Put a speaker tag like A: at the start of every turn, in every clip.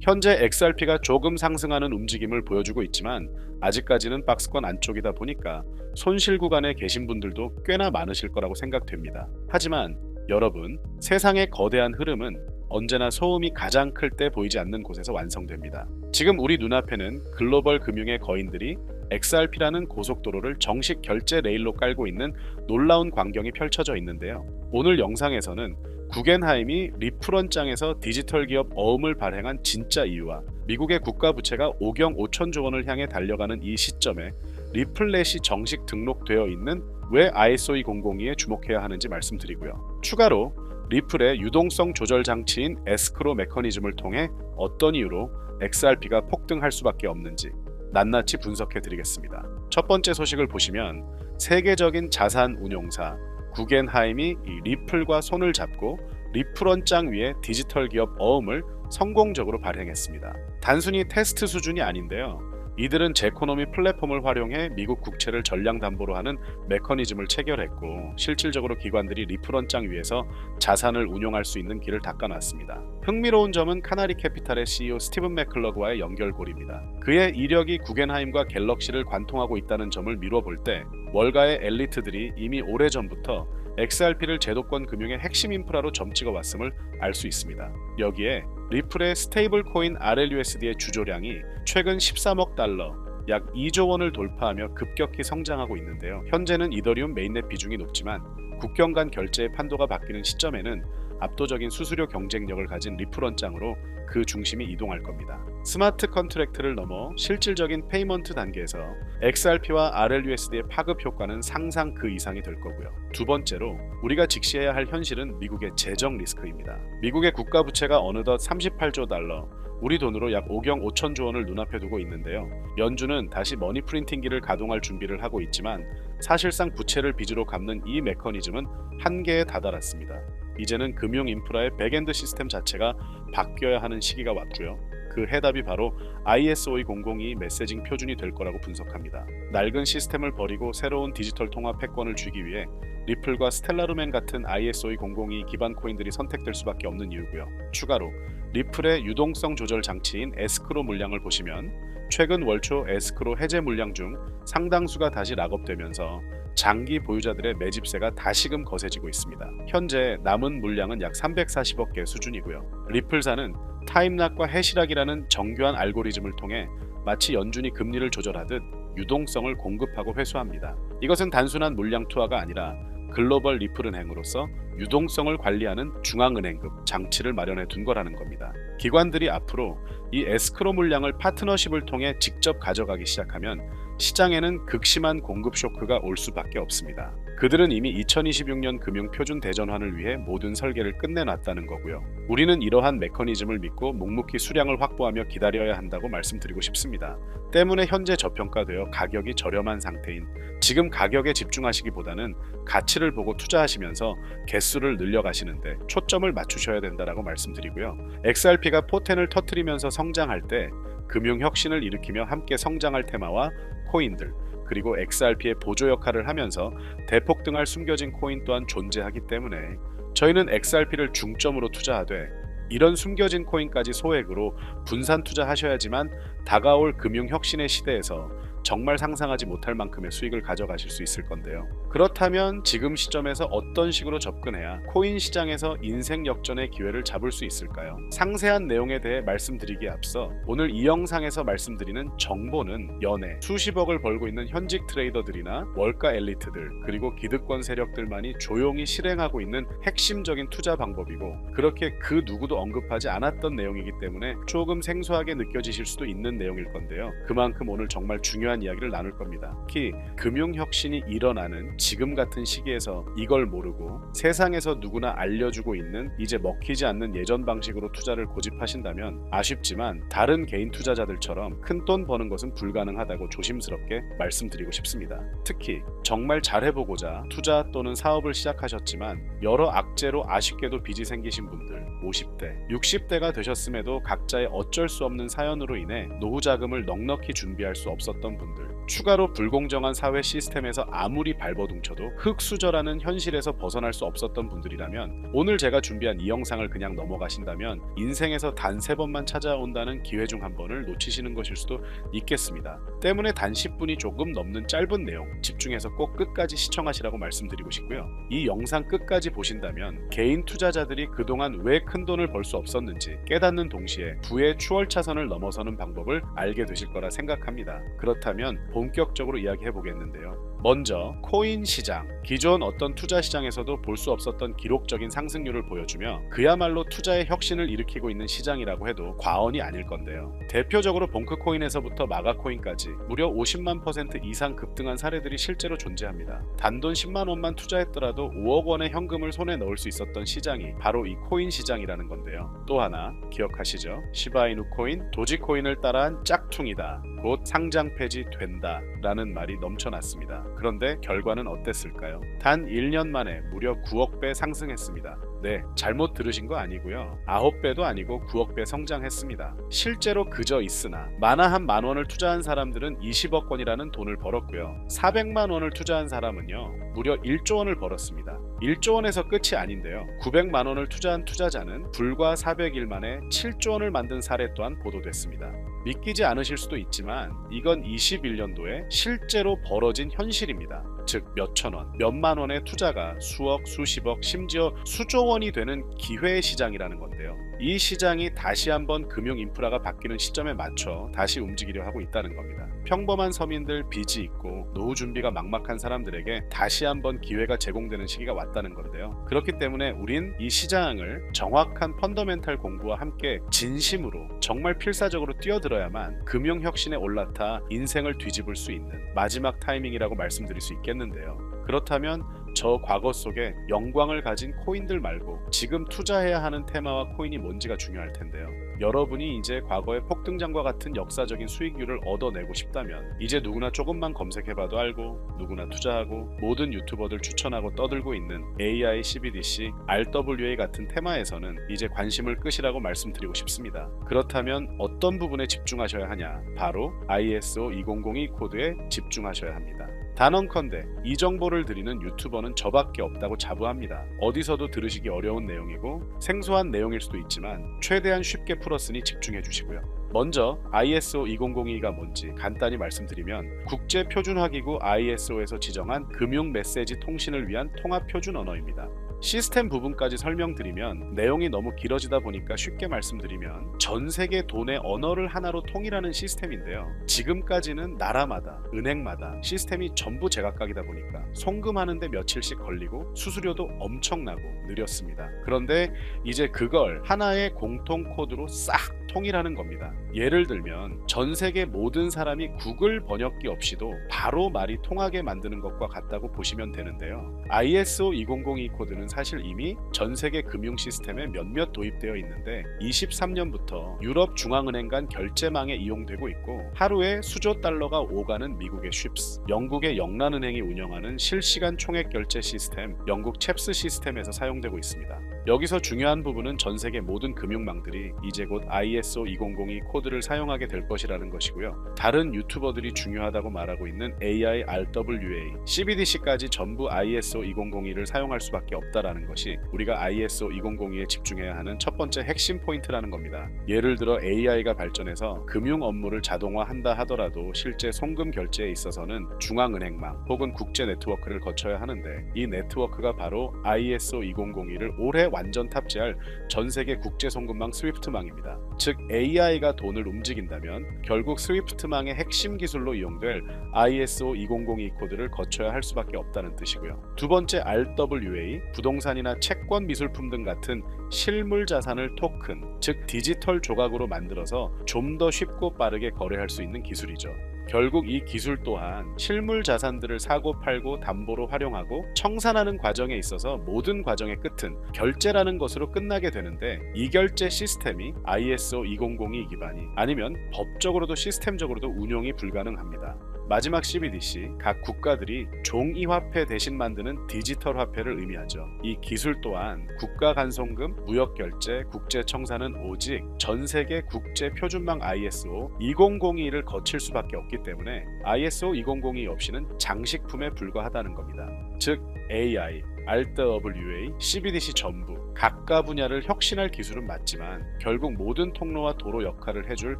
A: 현재 XRP가 조금 상승하는 움직임을 보여주고 있지만 아직까지는 박스권 안쪽이다 보니까 손실 구간에 계신 분들도 꽤나 많으실 거라고 생각됩니다. 하지만 여러분, 세상의 거대한 흐름은 언제나 소음이 가장 클 때 보이지 않는 곳에서 완성됩니다. 지금 우리 눈앞에는 글로벌 금융의 거인들이 XRP라는 고속도로를 정식 결제 레일로 깔고 있는 놀라운 광경이 펼쳐져 있는데요. 오늘 영상에서는 구겐하임이 리프런장에서 디지털 기업 어음을 발행한 진짜 이유와 미국의 국가 부채가 5경 5천조 원을 향해 달려가는 이 시점에 리플렛이 정식 등록되어 있는 왜 ISO 200에 주목해야 하는지 말씀드리고요. 추가로 리플의 유동성 조절 장치인 에스크로 메커니즘을 통해 어떤 이유로 XRP가 폭등할 수밖에 없는지 낱낱이 분석해 드리겠습니다. 첫 번째 소식을 보시면 세계적인 자산 운용사 구겐하임이 이 리플과 손을 잡고 리플원장 위에 디지털 기업 어음을 성공적으로 발행했습니다. 단순히 테스트 수준이 아닌데요. 이들은 제코노미 플랫폼을 활용해 미국 국채를 전량 담보로 하는 메커니즘을 체결했고 실질적으로 기관들이 리플원장 위에서 자산을 운용할 수 있는 길을 닦아놨습니다. 흥미로운 점은 카나리 캐피탈의 CEO 스티븐 맥클러그와의 연결고리입니다. 그의 이력이 구겐하임과 갤럭시를 관통하고 있다는 점을 미뤄 볼 때 월가의 엘리트들이 이미 오래전부터 XRP를 제도권 금융의 핵심 인프라로 점찍어 왔음을 알 수 있습니다. 여기에 리플의 스테이블 코인 RLUSD의 주조량이 최근 13억 달러, 약 2조 원을 돌파하며 급격히 성장하고 있는데요. 현재는 이더리움 메인넷 비중이 높지만 국경 간 결제의 판도가 바뀌는 시점에는 압도적인 수수료 경쟁력을 가진 리플원장으로 그 중심이 이동할 겁니다. 스마트 컨트랙트를 넘어 실질적인 페이먼트 단계에서 XRP와 RLUSD의 파급 효과는 상상 그 이상이 될 거고요. 두 번째로 우리가 직시해야 할 현실은 미국의 재정 리스크입니다. 미국의 국가 부채가 어느덧 38조 달러, 우리 돈으로 약 5경 5천조 원을 눈앞에 두고 있는데요. 연준은 다시 머니 프린팅기를 가동할 준비를 하고 있지만 사실상 부채를 빚으로 갚는 이 메커니즘은 한계에 다다랐습니다. 이제는 금융 인프라의 백엔드 시스템 자체가 바뀌어야 하는 시기가 왔고요. 그 해답이 바로 ISO 200이 메시징 표준이 될 거라고 분석합니다. 낡은 시스템을 버리고 새로운 디지털 통합 패권을 주기 위해 리플과 스텔라루멘 같은 ISO 200이 기반 코인들이 선택될 수밖에 없는 이유고요. 추가로 리플의 유동성 조절 장치인 에스크로 물량을 보시면 최근 월초 에스크로 해제 물량 중 상당수가 다시 락업되면서 장기 보유자들의 매집세가 다시금 거세지고 있습니다. 현재 남은 물량은 약 340억 개 수준이고요. 리플사는 타임락과 해시락이라는 정교한 알고리즘을 통해 마치 연준이 금리를 조절하듯 유동성을 공급하고 회수합니다. 이것은 단순한 물량 투하가 아니라 글로벌 리플은행으로서 유동성을 관리하는 중앙은행급 장치를 마련해 둔 거라는 겁니다. 기관들이 앞으로 이 에스크로 물량을 파트너십을 통해 직접 가져가기 시작하면 시장에는 극심한 공급 쇼크가 올 수밖에 없습니다. 그들은 이미 2026년 금융 표준 대전환을 위해 모든 설계를 끝내놨다는 거고요. 우리는 이러한 메커니즘을 믿고 묵묵히 수량을 확보하며 기다려야 한다고 말씀드리고 싶습니다. 때문에 현재 저평가되어 가격이 저렴한 상태인 지금 가격에 집중하시기보다는 가치를 보고 투자하시면서 개수를 늘려가시는데 초점을 맞추셔야 된다라고 말씀드리고요. XRP가 포텐을 터트리면서 성장할 때 금융 혁신을 일으키며 함께 성장할 테마와 코인들 그리고 XRP의 보조 역할을 하면서 대폭 등할 숨겨진 코인 또한 존재하기 때문에 저희는 XRP를 중점으로 투자하되 이런 숨겨진 코인까지 소액으로 분산 투자하셔야지만 다가올 금융 혁신의 시대에서 정말 상상하지 못할 만큼의 수익을 가져가실 수 있을 건데요. 그렇다면 지금 시점에서 어떤 식으로 접근해야 코인 시장에서 인생 역전의 기회를 잡을 수 있을까요? 상세한 내용에 대해 말씀드리기에 앞서 오늘 이 영상에서 말씀드리는 정보는 연애, 수십억을 벌고 있는 현직 트레이더들이나 월가 엘리트들, 그리고 기득권 세력들만이 조용히 실행하고 있는 핵심적인 투자 방법이고 그렇게 그 누구도 언급하지 않았던 내용이기 때문에 조금 생소하게 느껴지실 수도 있는 내용일 건데요. 그만큼 오늘 정말 중요한 이야기를 나눌 겁니다. 특히 금융 혁신이 일어나는 지금 같은 시기에서 이걸 모르고 세상에서 누구나 알려주고 있는 이제 먹히지 않는 예전 방식으로 투자를 고집하신다면 아쉽지만 다른 개인 투자자들처럼 큰 돈 버는 것은 불가능하다고 조심스럽게 말씀드리고 싶습니다. 특히 정말 잘해보고자 투자 또는 사업을 시작하셨지만 여러 악재로 아쉽게도 빚이 생기신 분들 50대, 60대가 되셨음에도 각자의 어쩔 수 없는 사연으로 인해 노후 자금을 넉넉히 준비할 수 없었던 분들 분들, 추가로 불공정한 사회 시스템에서 아무리 발버둥쳐도 흑수저라는 현실에서 벗어날 수 없었던 분들이라면 오늘 제가 준비한 이 영상을 그냥 넘어가신다면 인생에서 단 세 번만 찾아온다는 기회 중 한 번을 놓치시는 것일 수도 있겠습니다. 때문에 단 10분이 조금 넘는 짧은 내용 집중해서 꼭 끝까지 시청하시라고 말씀드리고 싶고요. 이 영상 끝까지 보신다면 개인 투자자들이 그동안 왜 큰 돈을 벌 수 없었는지 깨닫는 동시에 부의 추월차선을 넘어서는 방법을 알게 되실 거라 생각합니다. 그렇다 면 본격적으로 이야기해 보겠는데요. 먼저 코인 시장 기존 어떤 투자 시장에서도 볼 수 없었던 기록적인 상승률을 보여주며 그야말로 투자의 혁신을 일으키고 있는 시장이라고 해도 과언이 아닐 건데요. 대표적으로 봉크코인에서부터 마가코인까지 무려 50만 퍼센트 이상 급등한 사례들이 실제로 존재합니다. 단돈 10만 원만 투자했더라도 5억 원의 현금을 손에 넣을 수 있었던 시장이 바로 이 코인 시장이라는 건데요. 또 하나 기억하시죠? 시바이누 코인, 도지코인을 따라한 짝퉁이다. 곧 상장 폐지 된다. 라는 말이 넘쳐났습니다. 그런데 결과는 어땠을까요? 단 1년 만에 무려 9억 배 상승했습니다. 네, 잘못 들으신 거 아니고요. 9배도 아니고 9억 배 성장했습니다. 실제로 그저 있으나 만화 한 만 원을 투자한 사람들은 20억 원이라는 돈을 벌었고요. 400만 원을 투자한 사람은요. 무려 1조 원을 벌었습니다. 1조 원에서 끝이 아닌데요. 900만 원을 투자한 투자자는 불과 400일 만에 7조 원을 만든 사례 또한 보도됐습니다. 믿기지 않으실 수도 있지만 이건 21년도에 실제로 벌어진 현실입니다. 즉 몇천 원, 몇만 원의 투자가 수억, 수십억, 심지어 수조 원이 되는 기회의 시장이라는 건데요. 이 시장이 다시 한번 금융 인프라가 바뀌는 시점에 맞춰 다시 움직이려 하고 있다는 겁니다. 평범한 서민들 빚이 있고 노후 준비가 막막한 사람들에게 다시 한번 기회가 제공되는 시기가 왔다는 건데요. 그렇기 때문에 우린 이 시장을 정확한 펀더멘탈 공부와 함께 진심으로 정말 필사적으로 뛰어들어야만 금융 혁신에 올라타 인생을 뒤집을 수 있는 마지막 타이밍이라고 말씀드릴 수 있겠는데요. 그렇다면 저 과거 속에 영광을 가진 코인들 말고 지금 투자해야 하는 테마와 코인이 뭔지가 중요할 텐데요. 여러분이 이제 과거의 폭등장과 같은 역사적인 수익률을 얻어내고 싶다면 이제 누구나 조금만 검색해봐도 알고 누구나 투자하고 모든 유튜버들 추천하고 떠들고 있는 AI, CBDC, RWA 같은 테마에서는 이제 관심을 끄시라고 말씀드리고 싶습니다. 그렇다면 어떤 부분에 집중하셔야 하냐? 바로 ISO 2002 코드에 집중하셔야 합니다. 단언컨대 이 정보를 드리는 유튜버는 저밖에 없다고 자부합니다. 어디서도 들으시기 어려운 내용이고 생소한 내용일 수도 있지만 최대한 쉽게 풀었으니 집중해 주시고요. 먼저 ISO 2002가 뭔지 간단히 말씀드리면 국제 표준화기구 ISO에서 지정한 금융 메시지 통신을 위한 통합 표준 언어입니다. 시스템 부분까지 설명드리면 내용이 너무 길어지다 보니까 쉽게 말씀드리면 전 세계 돈의 언어를 하나로 통일하는 시스템인데요. 지금까지는 나라마다 은행마다 시스템이 전부 제각각이다 보니까 송금하는데 며칠씩 걸리고 수수료도 엄청나고 느렸습니다. 그런데 이제 그걸 하나의 공통 코드로 싹 통일하는 겁니다. 예를 들면 전 세계 모든 사람이 구글 번역기 없이도 바로 말이 통하게 만드는 것과 같다고 보시면 되는데요. ISO 2002 코드는 사실 이미 전 세계 금융 시스템에 몇몇 도입되어 있는데 23년부터 유럽 중앙은행 간 결제망에 이용되고 있고 하루에 수조 달러가 오가는 미국의 쉽스, 영국의 영란은행이 운영하는 실시간 총액 결제 시스템 영국 챕스 시스템에서 사용되고 있습니다. 여기서 중요한 부분은 전 세계 모든 금융망들이 이제 곧 ISO 2002 코드를 사용하게 될 것이라는 것이고요. 다른 유튜버들이 중요하다고 말하고 있는 AI, RWA, CBDC까지 전부 ISO 2002를 사용할 수밖에 없다라는 것이 우리가 ISO 2002에 집중해야 하는 첫 번째 핵심 포인트라는 겁니다. 예를 들어 AI가 발전해서 금융 업무를 자동화한다 하더라도 실제 송금 결제에 있어서는 중앙은행망 혹은 국제 네트워크를 거쳐야 하는데 이 네트워크가 바로 ISO 2002를 올해 완전 탑재할 전 세계 국제 송금망 스위프트망입니다. 즉 AI가 돈을 움직인다면 결국 스위프트망의 핵심 기술로 이용될 ISO 2002 코드를 거쳐야 할 수밖에 없다는 뜻이고요. 두 번째 RWA 부동산이나 채권 미술품 등 같은 실물 자산을 토큰 즉 디지털 조각으로 만들어서 좀 더 쉽고 빠르게 거래할 수 있는 기술이죠. 결국 이 기술 또한 실물 자산들을 사고 팔고 담보로 활용하고 청산하는 과정에 있어서 모든 과정의 끝은 결제라는 것으로 끝나게 되는데 이 결제 시스템이 ISO 2002 기반이 아니면 법적으로도 시스템적으로도 운용이 불가능합니다. 마지막 CBDC 각 국가들이 종이 화폐 대신 만드는 디지털 화폐를 의미하죠. 이 기술 또한 국가 간송금, 무역 결제, 국제 청산은 오직 전 세계 국제 표준망 ISO 2002를 거칠 수밖에 없기 때문에 ISO 2002 없이는 장식품에 불과하다는 겁니다. 즉 AI, RWA, CBDC 전부 각가 분야를 혁신할 기술은 맞지만 결국 모든 통로와 도로 역할을 해줄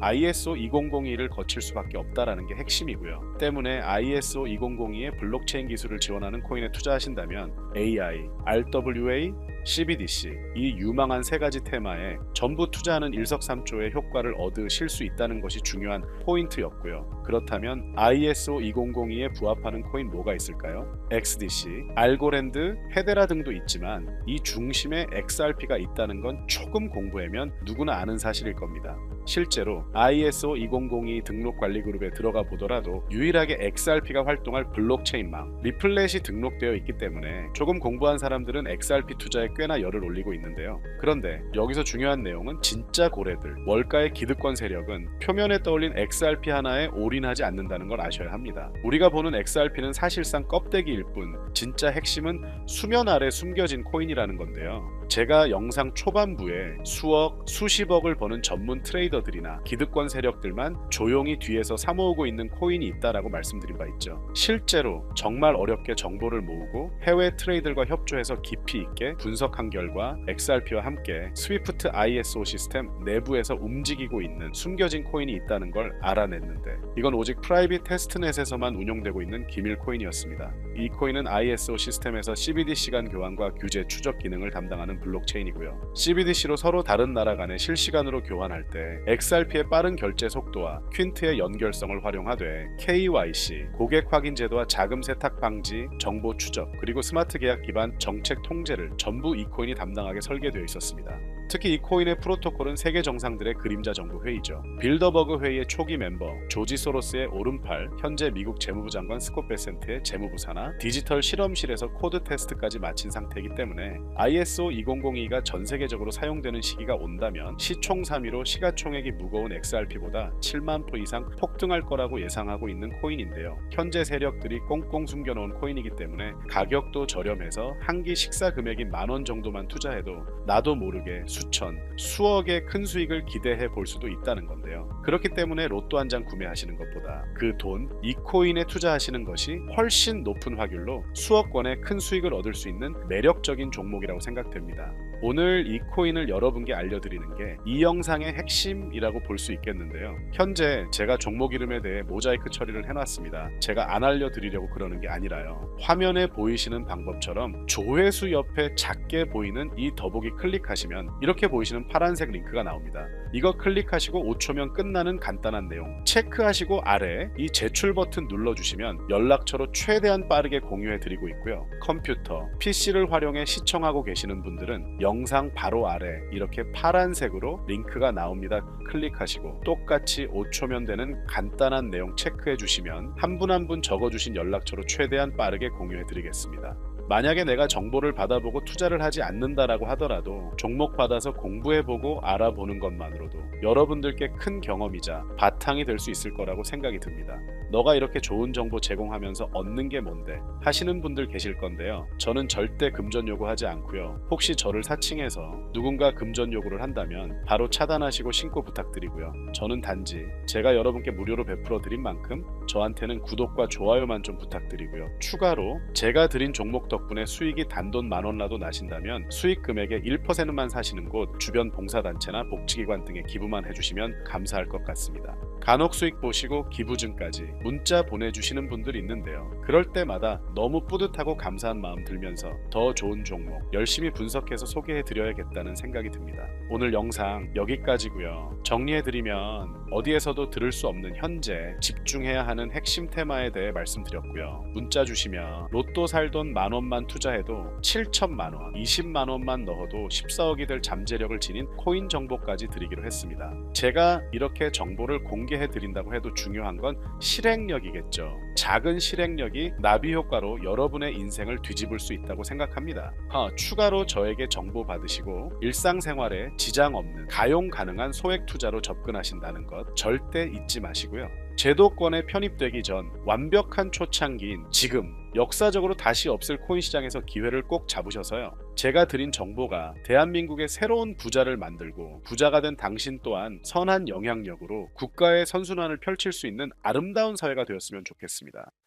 A: ISO 2002를 거칠 수밖에 없다라는 게 핵심이고요. 때문에 ISO 2002의 블록체인 기술을 지원하는 코인에 투자하신다면 AI, RWA, CBDC 이 유망한 세 가지 테마에 전부 투자하는 일석삼조의 효과를 얻으실 수 있다는 것이 중요한 포인트였고요. 그렇다면 ISO 2002에 부합하는 코인 뭐가 있을까요? XDC, 알고랜드, 헤데라 등도 있지만 이 중심에 XRP가 있다는 건 조금 공부하면 누구나 아는 사실일 겁니다. 실제로 ISO 2002 등록 관리 그룹에 들어가 보더라도 유일하게 XRP가 활동할 블록체인망 리플렛이 등록되어 있기 때문에 조금 공부한 사람들은 XRP 투자에 꽤나 열을 올리고 있는데요. 그런데 여기서 중요한 내용은 진짜 고래들 월가의 기득권 세력은 표면에 떠올린 XRP 하나에 올인하지 않는다는 걸 아셔야 합니다. 우리가 보는 XRP는 사실상 껍데기일 뿐 진짜 핵심은 수면 아래 숨겨진 코인이라는 건데요. 제가 영상 초반부에 수억, 수십억을 버는 전문 트레이더들이나 기득권 세력들만 조용히 뒤에서 사모으고 있는 코인이 있다라고 말씀드린 바 있죠. 실제로 정말 어렵게 정보를 모으고 해외 트레이더들과 협조해서 깊이 있게 분석한 결과 XRP와 함께 스위프트 ISO 시스템 내부에서 움직이고 있는 숨겨진 코인이 있다는 걸 알아냈는데 이건 오직 프라이빗 테스트넷에서만 운용되고 있는 기밀 코인이었습니다. 이 코인은 ISO 시스템에서 CBDC 간 교환과 규제 추적 기능을 담당하는 블록체인이고요. CBDC로 서로 다른 나라 간에 실시간으로 교환할 때 XRP의 빠른 결제 속도와 퀸트의 연결성을 활용하되 KYC, 고객 확인 제도와 자금 세탁 방지, 정보 추적, 그리고 스마트 계약 기반 정책 통제를 전부 이 코인이 담당하게 설계되어 있었습니다. 특히 이 코인의 프로토콜은 세계 정상들의 그림자 정부 회의죠. 빌더버그 회의의 초기 멤버 조지 소로스의 오른팔, 현재 미국 재무부 장관 스콧 베센트의 재무부 산하, 디지털 실험실에서 코드 테스트까지 마친 상태이기 때문에 ISO 2002가 전 세계적으로 사용되는 시기가 온다면 시총 3위로 시가총액이 무거운 XRP보다 7만 표 이상 폭등할 거라고 예상하고 있는 코인인데요. 현재 세력들이 꽁꽁 숨겨놓은 코인이기 때문에 가격도 저렴해서 한 끼 식사 금액이 만원 정도만 투자해도 나도 모르게 수천, 수억의 큰 수익을 기대해 볼 수도 있다는 건데요. 그렇기 때문에 로또 한 장 구매하시는 것보다 그 돈, 이 코인에 투자하시는 것이 훨씬 높은 확률로 수억 원의 큰 수익을 얻을 수 있는 매력적인 종목이라고 생각됩니다. 오늘 이 코인을 여러분께 알려드리는 게 이 영상의 핵심이라고 볼 수 있겠는데요. 현재 제가 종목 이름에 대해 모자이크 처리를 해놨습니다. 제가 안 알려드리려고 그러는 게 아니라요. 화면에 보이시는 방법처럼 조회수 옆에 작게 보이는 이 더보기 클릭하시면 이렇게 보이시는 파란색 링크가 나옵니다. 이거 클릭하시고 5초면 끝나는 간단한 내용 체크하시고 아래 이 제출 버튼 눌러주시면 연락처로 최대한 빠르게 공유해 드리고 있고요. 컴퓨터, PC를 활용해 시청하고 계시는 분들은 영상 바로 아래 이렇게 파란색으로 링크가 나옵니다. 클릭하시고 똑같이 5초면 되는 간단한 내용 체크해 주시면 한 분 한분 적어주신 연락처로 최대한 빠르게 공유해 드리겠습니다. 만약에 내가 정보를 받아보고 투자를 하지 않는다라고 하더라도 종목 받아서 공부해보고 알아보는 것만으로도 여러분들께 큰 경험이자 바탕이 될 수 있을 거라고 생각이 듭니다. 너가 이렇게 좋은 정보 제공하면서 얻는 게 뭔데 하시는 분들 계실 건데요. 저는 절대 금전 요구하지 않고요. 혹시 저를 사칭해서 누군가 금전 요구를 한다면 바로 차단하시고 신고 부탁드리고요. 저는 단지 제가 여러분께 무료로 베풀어 드린 만큼 저한테는 구독과 좋아요만 좀 부탁드리고요. 추가로 제가 드린 종목 덕분에 수익이 단돈 만 원라도 나신다면 수익 금액의 1%만 사시는 곳 주변 봉사단체나 복지기관 등에 기부만 해주시면 감사할 것 같습니다. 간혹 수익 보시고 기부증까지 문자 보내주시는 분들이 있는데요. 그럴 때마다 너무 뿌듯하고 감사한 마음 들면서 더 좋은 종목 열심히 분석해서 소개해드려야겠다는 생각이 듭니다. 오늘 영상 여기까지고요. 정리해드리면 어디에서도 들을 수 없는 현재 집중해야 하는 핵심 테마에 대해 말씀드렸고요. 문자 주시면 로또 살 돈 만 원만 투자해도 7천만 원, 20만 원만 넣어도 14억이 될 잠재력을 지닌 코인 정보까지 드리기로 했습니다. 제가 이렇게 정보를 공개해 드린다고 해도 중요한 건 실행력이겠죠. 작은 실행력이 나비 효과로 여러분의 인생을 뒤집을 수 있다고 생각합니다. 아, 추가로 저에게 정보 받으시고 일상생활에 지장 없는 가용 가능한 소액 투자로 접근하신다는 것 절대 잊지 마시고요. 제도권에 편입되기 전 완벽한 초창기인 지금 역사적으로 다시 없을 코인 시장에서 기회를 꼭 잡으셔서요. 제가 드린 정보가 대한민국의 새로운 부자를 만들고 부자가 된 당신 또한 선한 영향력으로 국가의 선순환을 펼칠 수 있는 아름다운 사회가 되었으면 좋겠습니다.